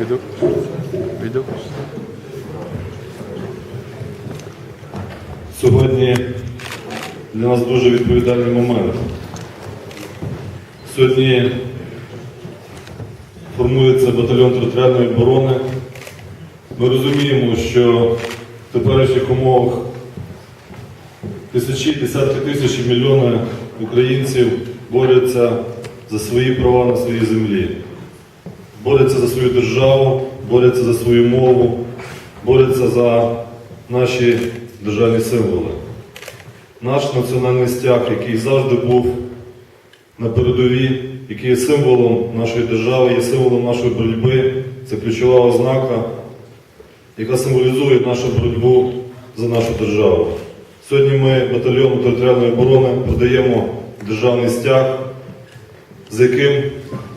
Відео. Відео. Сьогодні для нас дуже відповідальний момент. Сьогодні формується батальйон територіальної оборони. Ми розуміємо, що в теперішніх умовах тисячі, десятки тисяч і мільйони українців борються за свої права на своїй землі, борються за свою державу, борються за свою мову, борються за наші державні символи. Наш національний стяг, який завжди був на передовій, який є символом нашої держави, є символом нашої боротьби, це ключова ознака, яка символізує нашу боротьбу за нашу державу. Сьогодні ми батальйону територіальної оборони продаємо державний стяг, з яким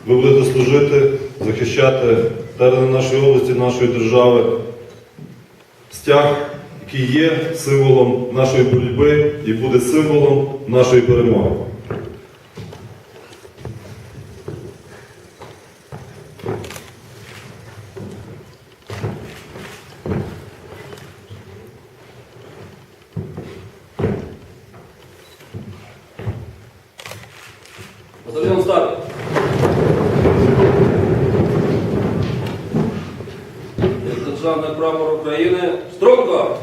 ви будете служити, захищати терени нашої області, нашої держави. Стяг, який є символом нашої боротьби і буде символом нашої перемоги. Батальйон старт. державний прапор України. Струнко!